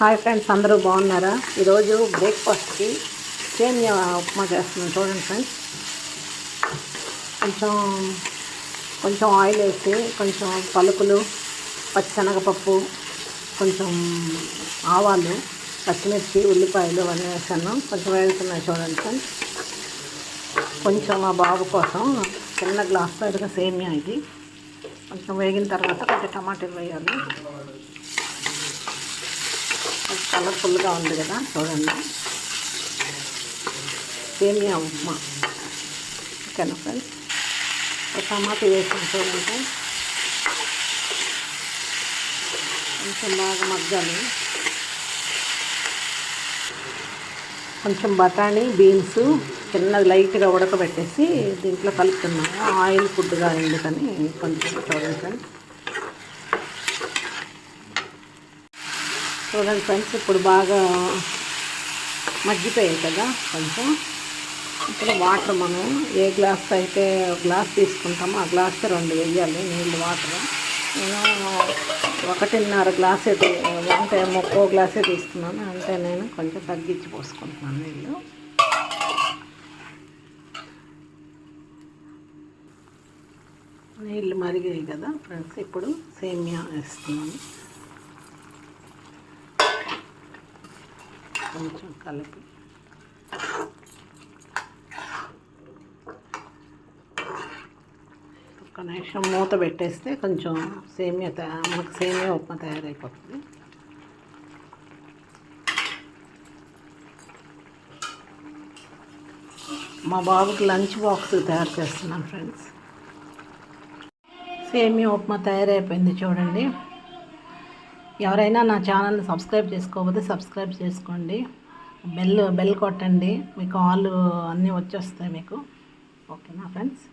Hi friends అందరూ బాగున్నారా? ఈరోజు బ్రేక్ఫాస్ట్కి సేమియా ఉప్మా చేస్తున్నాను. చూడండి ఫ్రెండ్స్. కొంచెం కొంచెం ఆయిల్ వేసి కొంచెం పలుకులు పచ్చిశనగపప్పు కొంచెం ఆవాలు పచ్చిమిర్చి ఉల్లిపాయలు అవన్నీ వేసాను. కొంచెం వేగుతున్నాయి చూడండి ఫ్రెండ్స్. కొంచెం మా బాబు కోసం చిన్న గ్లాస్ పైగా సేమియా ఇది. కొంచెం వేగిన తర్వాత కొంచెం టమాటాలు వేయాలి. కలర్ఫుల్గా ఉంది కదా చూడండి. సేమియా ఉప్మా. ఓకేనా ఫ్రెండ్స్ ఒక టమాటా వేసాను చూడండి. కొంచెం బాగా మగ్గాలి. కొంచెం బఠానీ బీన్స్ చిన్నది లైట్గా ఉడకబెట్టేసి దీంట్లో కలుపుతున్నాము ఆయిల్ ఫుడ్గా ఎందుకని కొంచెం చూడండి ఫ్రెండ్స్ చూడండి ఫ్రెండ్స్ ఇప్పుడు బాగా మగ్గిపోయాయి కదా కొంచెం. ఇప్పుడు వాటర్ మనం ఏ గ్లాస్ అయితే గ్లాస్ తీసుకుంటామో ఆ గ్లాస్కి రెండు వేయాలి నీళ్ళు వాటర్. నేను ఒకటిన్నర గ్లాస్ అయితే అంటే ముక్కో గ్లాసే తీసుకున్నాను. అంటే నేను కొంచెం తగ్గించి పోసుకుంటున్నాను నీళ్ళు. నీళ్ళు మరిగాయి కదా ఫ్రెండ్స్. ఇప్పుడు సేమియా వేస్తున్నాను. కొంచెం కలిపి. ఒక నిమిషం మూత పెట్టేస్తే కొంచెం సేమియా తయారు మనకు సేమియా ఉప్మా తయారైపోతుంది. మా బాబుకి లంచ్ బాక్స్ తయారు చేస్తున్నాను ఫ్రెండ్స్. సేమియా ఉప్మా తయారైపోయింది చూడండి. ఎవరైనా నా ఛానల్ని సబ్స్క్రైబ్ చేసుకోకపోతే సబ్స్క్రైబ్ చేసుకోండి. బెల్ బెల్ కొట్టండి. మీకు ఆల్ అన్నీ వచ్చేస్తాయి మీకు. ఓకేనా ఫ్రెండ్స్?